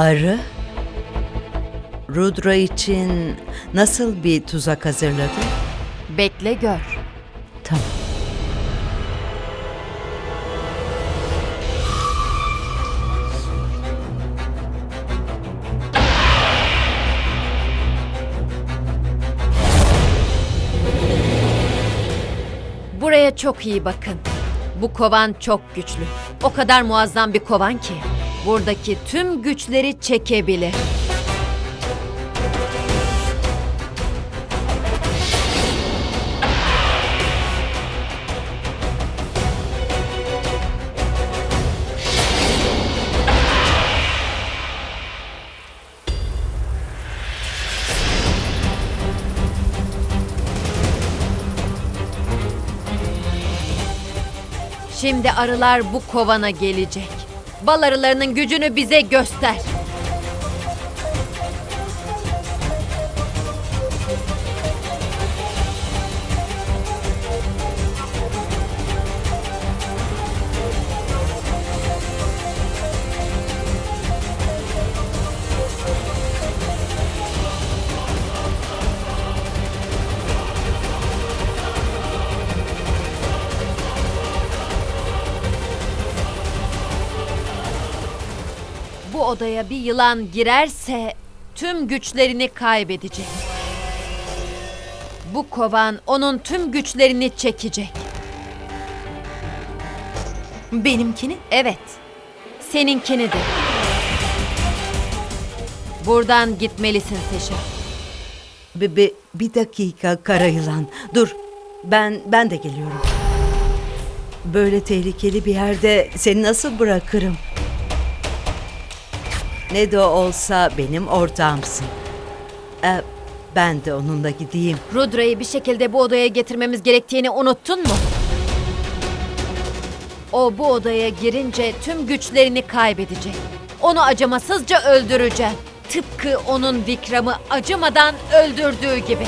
Arı? Rudra için nasıl bir tuzak hazırladı? Bekle gör. Tamam. Buraya çok iyi bakın. Bu kovan çok güçlü. O kadar muazzam bir kovan ki. Buradaki tüm güçleri çekebilir. Şimdi arılar bu kovana gelecek. Bal arılarının gücünü bize göster. Odaya bir yılan girerse tüm güçlerini kaybedecek. Bu kovan onun tüm güçlerini çekecek. Benimkini? Evet. Seninkini de. Buradan gitmelisin Seşa. Bir, bir, bir dakika kara yılan. Dur. Ben ben de geliyorum. Böyle tehlikeli bir yerde seni nasıl bırakırım? Ne de olsa benim ortağımsın. Ee, ben de onunla gideyim. Rudra'yı bir şekilde bu odaya getirmemiz gerektiğini unuttun mu? O bu odaya girince tüm güçlerini kaybedecek. Onu acımasızca öldüreceğim. Tıpkı onun Vikram'ı acımadan öldürdüğü gibi.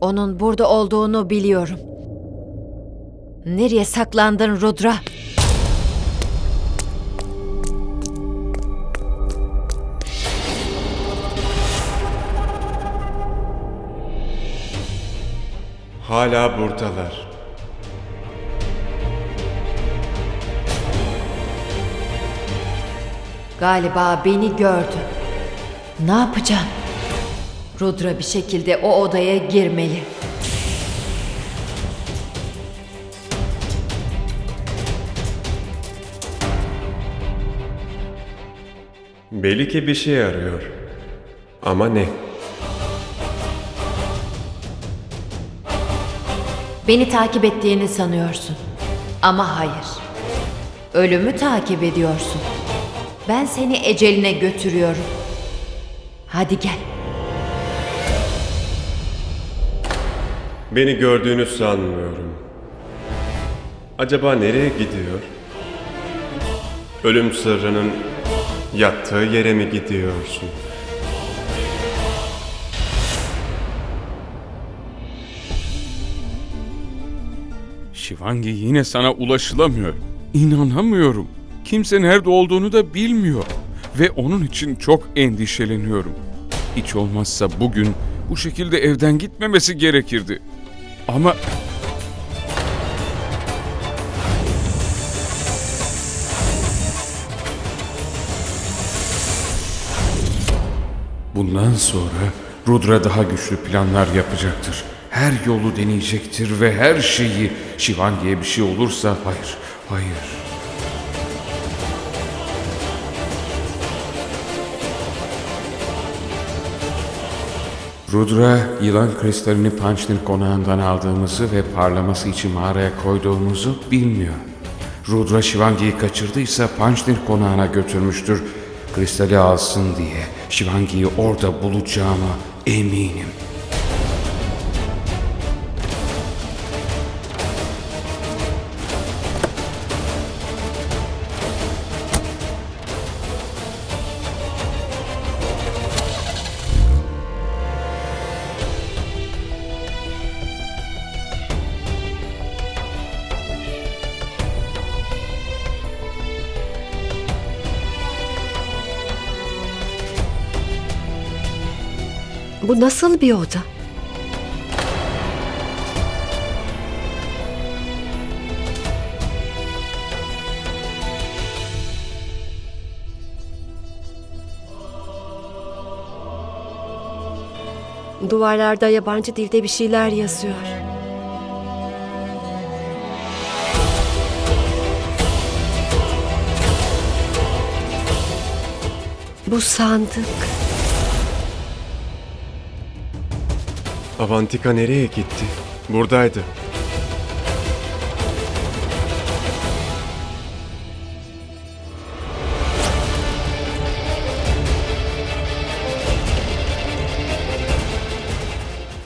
Onun burada olduğunu biliyorum. Nereye saklandın Rudra? Hala buradalar. Galiba beni gördü. Ne yapacağım? Rudra bir şekilde o odaya girmeli. Belli ki bir şey arıyor. Ama ne? Beni takip ettiğini sanıyorsun. Ama hayır. Ölümü takip ediyorsun. Ben seni eceline götürüyorum. Hadi gel. Beni gördüğünü sanmıyorum. Acaba nereye gidiyor? Ölüm sırrının yattığı yere mi gidiyorsun? Şivangi yine sana ulaşılamıyor. İnanamıyorum. Kimse nerede olduğunu da bilmiyor. Ve onun için çok endişeleniyorum. Hiç olmazsa bugün bu şekilde evden gitmemesi gerekirdi. Ama Bundan sonra Rudra daha güçlü planlar yapacaktır. Her yolu deneyecektir ve her şeyi Shivangi'ye bir şey olursa hayır, hayır. Rudra, yılan kristalini Panchnir konağından aldığımızı ve parlaması için mağaraya koyduğumuzu bilmiyor. Rudra Shivangi'yi kaçırdıysa Panchnir konağına götürmüştür. Kristali alsın diye Shivangi'yi orada bulacağıma eminim. Bu nasıl bir oda? Duvarlarda yabancı dilde bir şeyler yazıyor. Bu sandık. Avantika nereye gitti? Buradaydı.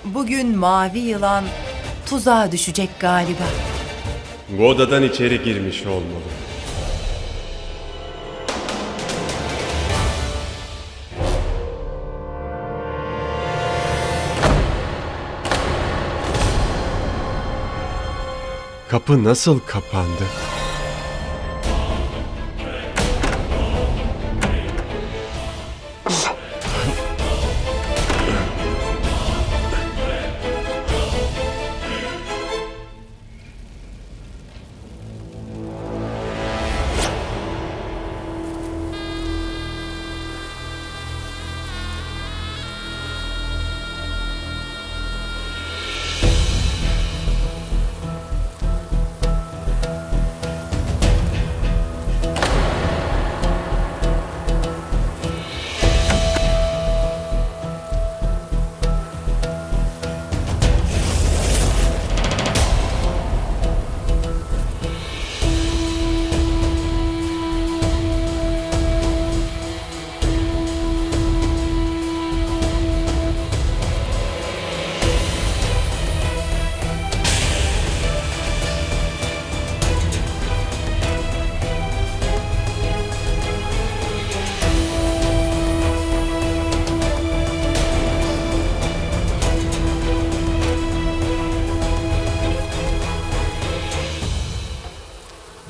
Bugün mavi yılan tuzağa düşecek galiba. Bu odadan içeri girmiş olmalı. Kapı nasıl kapandı?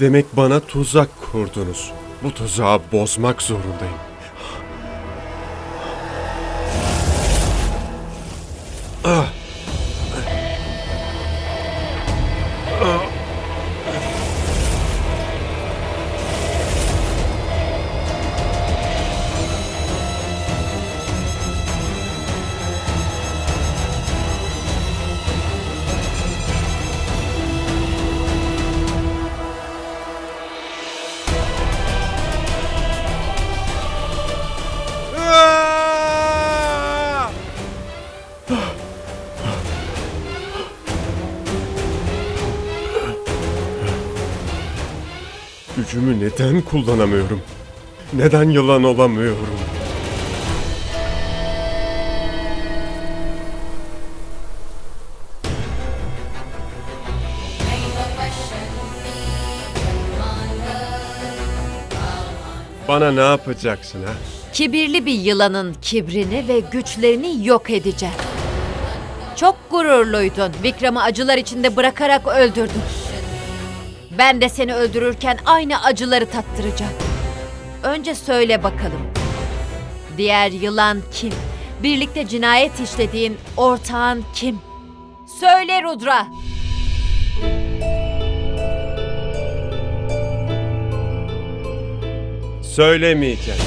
Demek bana tuzak kurdunuz. Bu tuzağı bozmak zorundayım. Gücümü neden kullanamıyorum? Neden yılan olamıyorum? Bana ne yapacaksın ha? Kibirli bir yılanın kibrini ve güçlerini yok edeceğim. Çok gururluydun. Vikram'ı acılar içinde bırakarak öldürdün. Ben de seni öldürürken aynı acıları tattıracağım. Önce söyle bakalım. Diğer yılan kim? Birlikte cinayet işlediğin ortağın kim? Söyle Rudra. Söylemeyeceğim.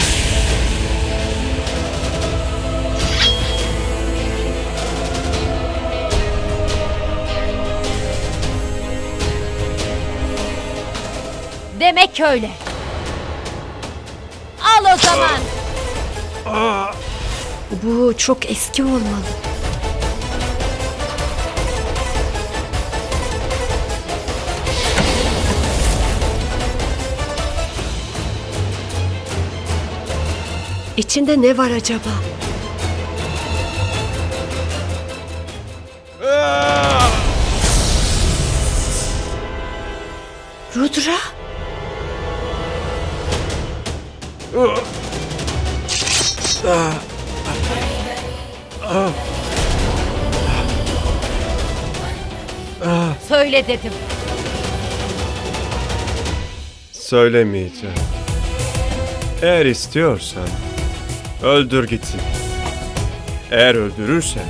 Demek öyle. Al o zaman. Bu çok eski olmalı. İçinde ne var acaba? Rudra? Söyle dedim. Söylemeyeceğim. Eğer istiyorsan öldür gitsin. Eğer öldürürsen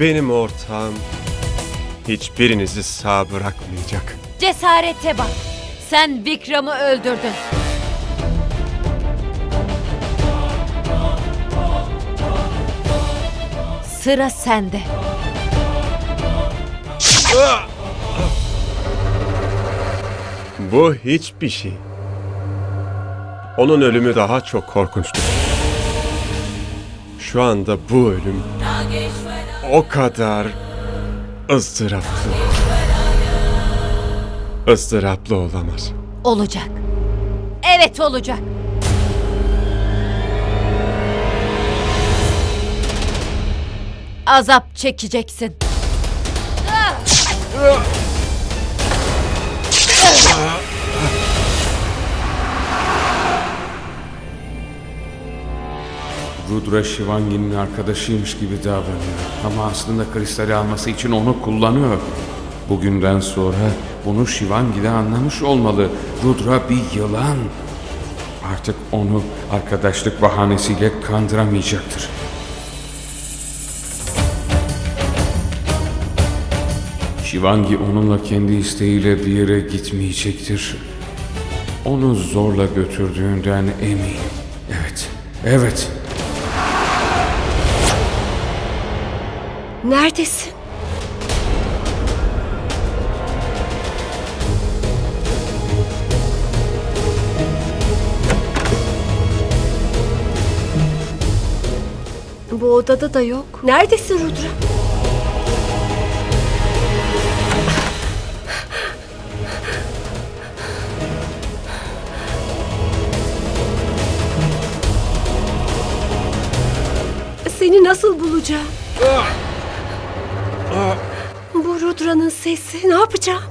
benim ortağım hiçbirinizi sağ bırakmayacak. Cesarete bak. Sen Vikram'ı öldürdün. Sıra sende. Bu hiçbir şey. Onun ölümü daha çok korkunçtu. Şu anda bu ölüm o kadar ızdıraplı. ızdıraplı olamaz. Olacak. Evet olacak. Azap çekeceksin. Rudra Shivangi'nin arkadaşıymış gibi davranıyor. Ama aslında kristali alması için onu kullanıyor. Bugünden sonra bunu Shivangi de anlamış olmalı. Rudra bir yılan. Artık onu arkadaşlık bahanesiyle kandıramayacaktır. Shivangi onunla kendi isteğiyle bir yere gitmeyecektir. Onu zorla götürdüğünden eminim. Evet, evet. Neredesin? Bu odada da yok. Neredesin Rudra? Nasıl bulacağım? Bu Rudra'nın sesi. Ne yapacağım?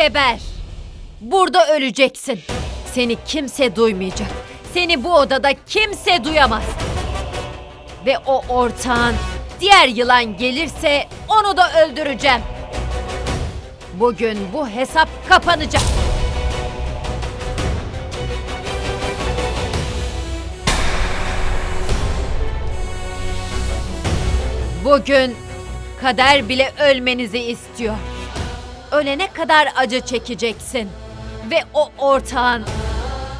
Geber. Burada öleceksin. Seni kimse duymayacak. Seni bu odada kimse duyamaz. Ve o ortağın diğer yılan gelirse onu da öldüreceğim. Bugün bu hesap kapanacak. Bugün kader bile ölmenizi istiyor. Ölene kadar acı çekeceksin. Ve o ortağın,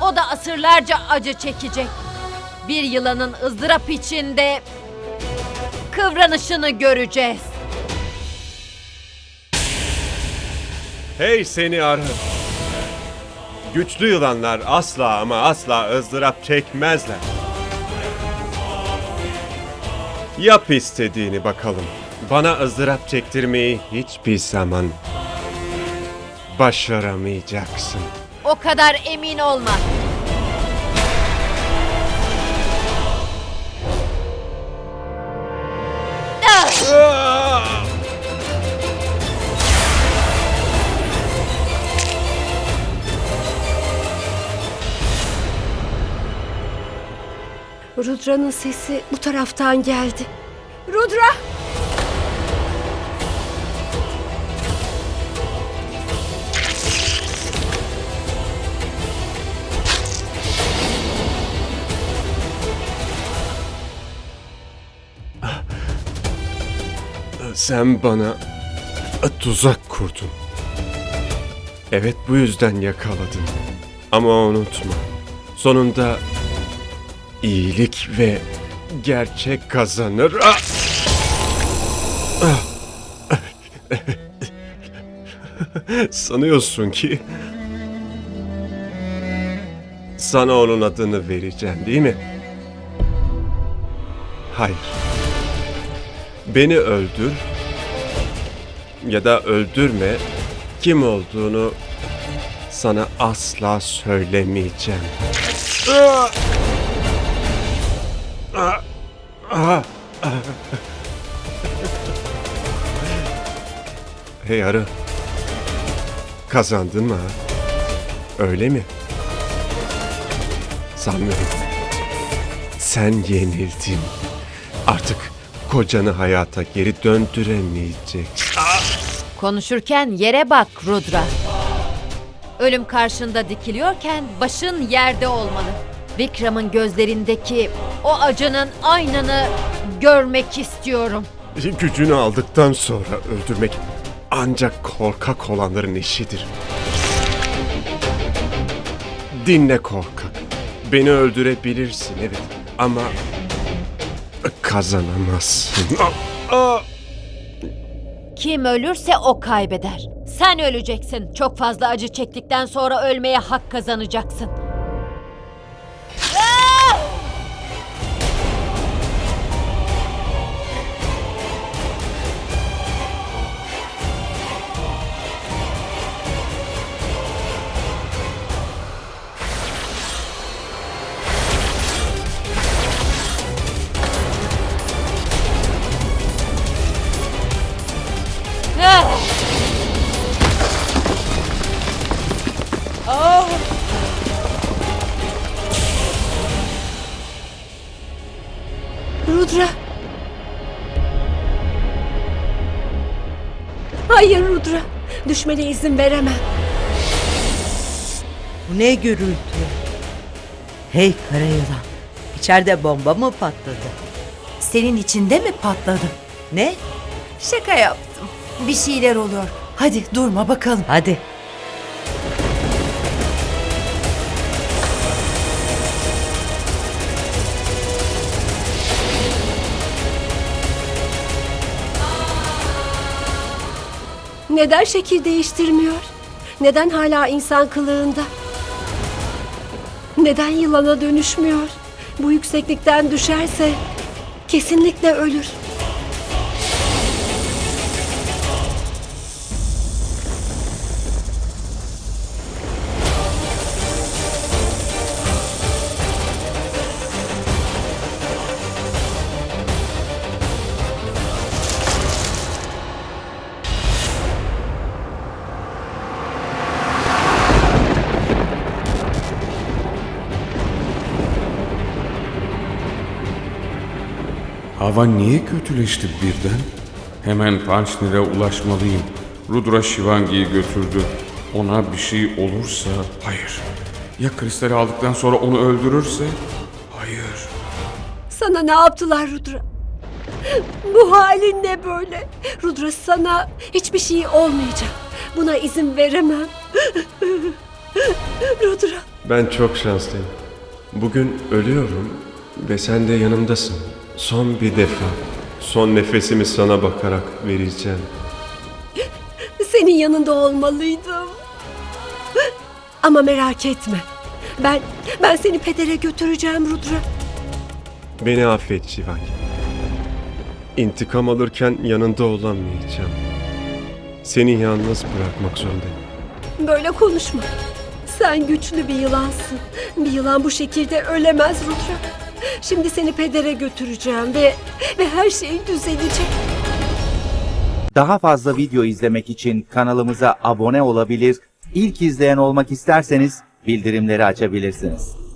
o da asırlarca acı çekecek. Bir yılanın ızdırap içinde kıvranışını göreceğiz. Hey seni arı! Güçlü yılanlar asla ama asla ızdırap çekmezler. Yap istediğini bakalım. Bana ızdırap çektirmeyi hiçbir zaman başaramayacaksın. O kadar emin olma. Rudra'nın sesi bu taraftan geldi. Rudra! Sen bana tuzak kurdun. Evet bu yüzden yakaladın. Ama unutma. Sonunda iyilik ve gerçek kazanır. Ah! Ah! Sanıyorsun ki sana onun adını vereceğim değil mi? Hayır. Beni öldür ya da öldürme kim olduğunu sana asla söylemeyeceğim. Hey arı. Kazandın mı? Öyle mi? Sanmıyorum. Sen yenildin. Artık kocanı hayata geri döndüremeyecek. Konuşurken yere bak Rudra. Ölüm karşında dikiliyorken başın yerde olmalı. Vikram'ın gözlerindeki o acının aynını görmek istiyorum. Gücünü aldıktan sonra öldürmek ancak korkak olanların işidir. Dinle korkak. Beni öldürebilirsin evet ama kazanamazsın. Aa, aa! Kim ölürse o kaybeder. Sen öleceksin. Çok fazla acı çektikten sonra ölmeye hak kazanacaksın. Hayır Rudra. Düşmene izin veremem. Bu ne gürültü? Hey kara yılan. İçeride bomba mı patladı? Senin içinde mi patladı? Ne? Şaka yaptım. Bir şeyler oluyor. Hadi durma bakalım. Hadi. Neden şekil değiştirmiyor? Neden hala insan kılığında? Neden yılana dönüşmüyor? Bu yükseklikten düşerse kesinlikle ölür. Hava niye kötüleşti birden? Hemen Pançnir'e ulaşmalıyım. Rudra Shivangi'yi götürdü. Ona bir şey olursa... Hayır. Ya kristali aldıktan sonra onu öldürürse? Hayır. Sana ne yaptılar Rudra? Bu halin ne böyle? Rudra sana hiçbir şey olmayacak. Buna izin veremem. Rudra. Ben çok şanslıyım. Bugün ölüyorum ve sen de yanımdasın. Son bir defa. Son nefesimi sana bakarak vereceğim. Senin yanında olmalıydım. Ama merak etme. Ben ben seni pedere götüreceğim Rudra. Beni affet Şivangi. İntikam alırken yanında olamayacağım. Seni yalnız bırakmak zorundayım. Böyle konuşma. Sen güçlü bir yılansın. Bir yılan bu şekilde ölemez Rudra. Şimdi seni pedere götüreceğim ve ve her şey düzelecek. Daha fazla video izlemek için kanalımıza abone olabilir, ilk izleyen olmak isterseniz bildirimleri açabilirsiniz.